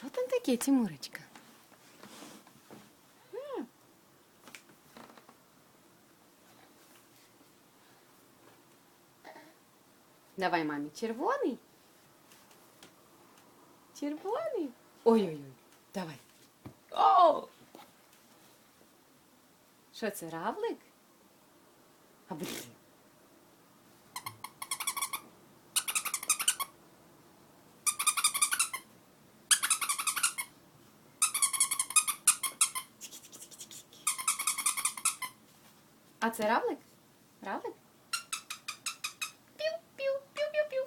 Що там таке, Тимурочка? Давай мамі червоний. Червоний. Ой-ой-ой. Давай. О! Що це, равлик? А блін. А це равлик? Равлик? Пів, пів, пів, пів, пів.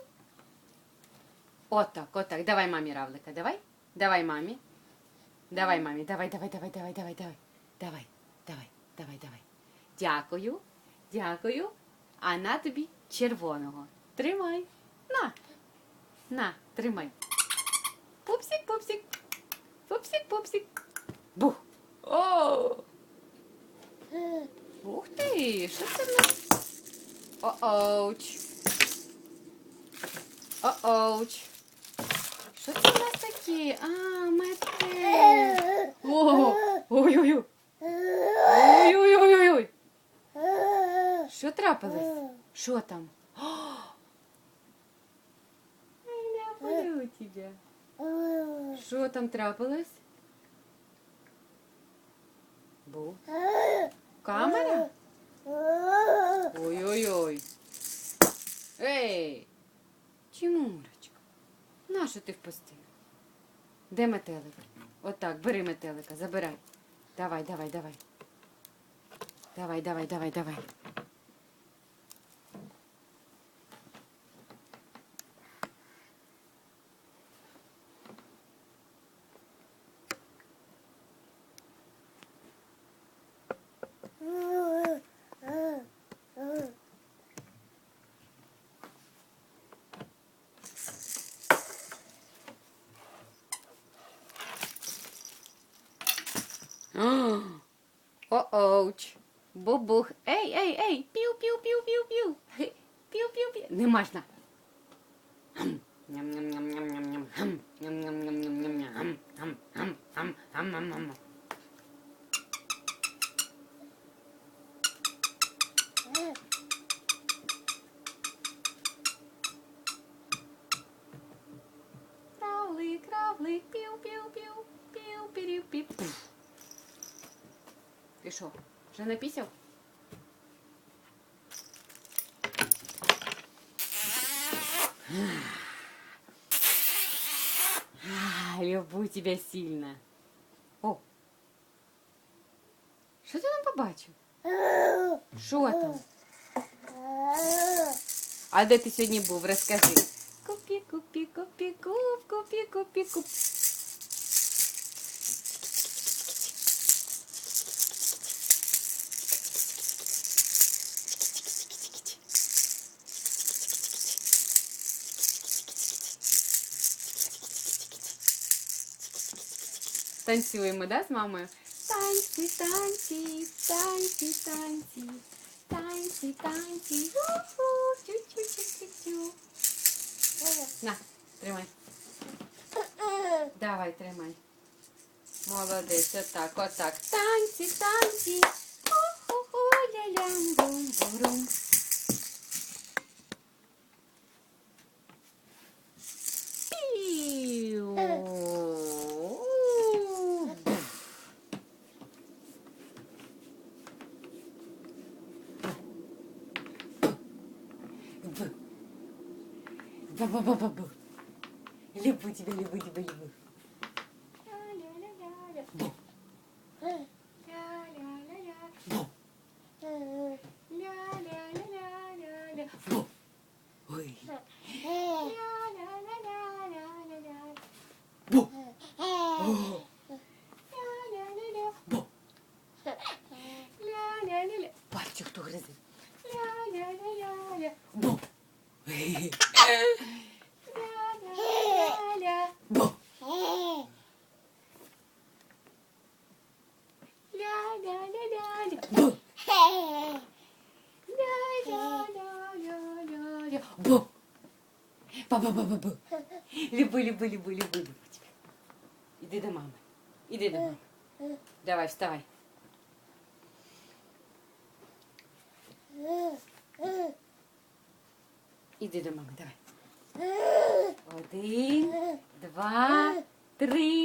Отак, отак. Давай мамі равлика, давай. Давай мамі. Давай мамі, давай, давай, давай, давай, давай, давай. Давай, давай, давай, давай. Дякую, дякую. А на тобі червоного. Тримай. На. На, тримай. Пупсик, пупсик. Пупсик, пупсик. Бух. О! Ух ти, що це в нас? О-оуч. О-оуч. Що це в нас таке? А, метелик. О, ой-ой-ой. Ой-ой-ой-ой. Що трапилось? Що там? Тебя. Що там трапилось? Бу. Камера? Ой-ой-ой. Ей! Тимурочка, нащо ти впустив? Де метелик? Отак, бери метелика, забирай. Давай, давай, давай. Давай, давай, давай, давай. О-оуч. Бубух. Ей, ей, ей. Пів, пів, пів, пів, пів. Хе, Пів, пів, пів. Не можна. Гм. Ням-ням-ням-ням-ням-ням. Ти що, вже напісяв? А, Люблю тебя сильно. О! Що ти там побачив? Що там? А де ти сьогодні був? Розкажи. Купі, купі, купі, куп, купі, купі, куп. Танцюємо, да, з мамою? Танці, танці, танці, танці, танці, танці. Уху, тю-тю-тю-тю-тю. На, тримай. Давай, тримай. Молодець, отак, отак. Танці, танці. Ба-ба-ба-ба-ба. Люблю тебя, люблю тебя, люблю. Бу. Бу. Бу. Ой. Бу. Бу. Бачу, хто гризе. Бу. Ей. Бу. Бу. Бу. Ба-ба-ба-ба-ба. Люблю, люблю, люблю, люблю, люблю тебя. Іди до мами. Іди до мами. Давай, вставай. Іди до мами, давай. Один, два, три,